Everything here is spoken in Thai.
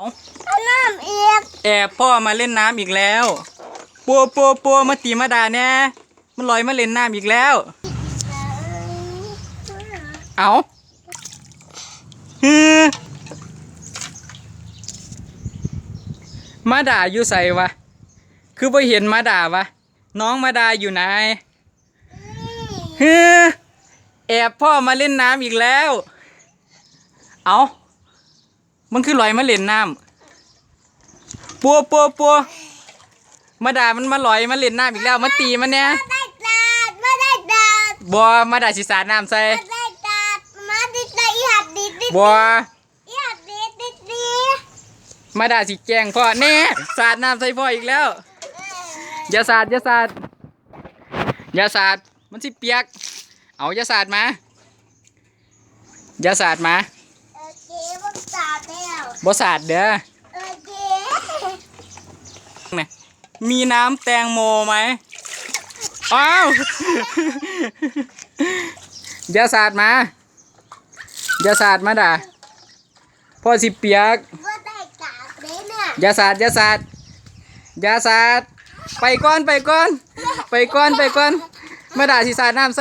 น้ำเอียกแอบพ่อมาเล่นน้ำอีกแล้วปัวปัวปัวมาตีมาด่าแน่มันลอยมาเล่นน้ำอีกแล้ว เอาฮือมาด่าอยู่ใส่วะ คือไปเห็นมาด่าวะ น้องมาด่าอยู่ไหนฮือแอบพ่อมาเล่นน้ำอีกแล้ว เอา มันคือลอยมาเล่นน้ำปัวปัวปัวมาด่ามันมาลอยมาเล่นน้ำอีกแล้วมาตีมันเนี่ยได้ตาดไม่ได้ตาดบัวมาด่าสิสาดน้ำใส่ไม่ได้ตาดมาดิดได้อีหัดดิดดิดบัวอีหัดดิดดิดดิมาด่าสิแกล้งพ่อแน่สาดน้ำใส่พ่ออีกแล้วอย่าสาดอย่าสาดอย่าสาดมันสิเปียก เอาอย่าสาดมาอย่าสาดมา โอเคพวกตาดแล้ว บ่สาดเด้อโอเคนี่มีน้ำแตงโมไหมอ้าวอย่าสาดมาอย่าสาดมาด่าพ่อสิเปียกว่าได้ตาดเลยเนี่ยอย่าสาดอย่าสาดอย่าสาดไปก่อนไปก่อน ไปก่อนไปก่อนมาด่าสิสาดน้ำใส่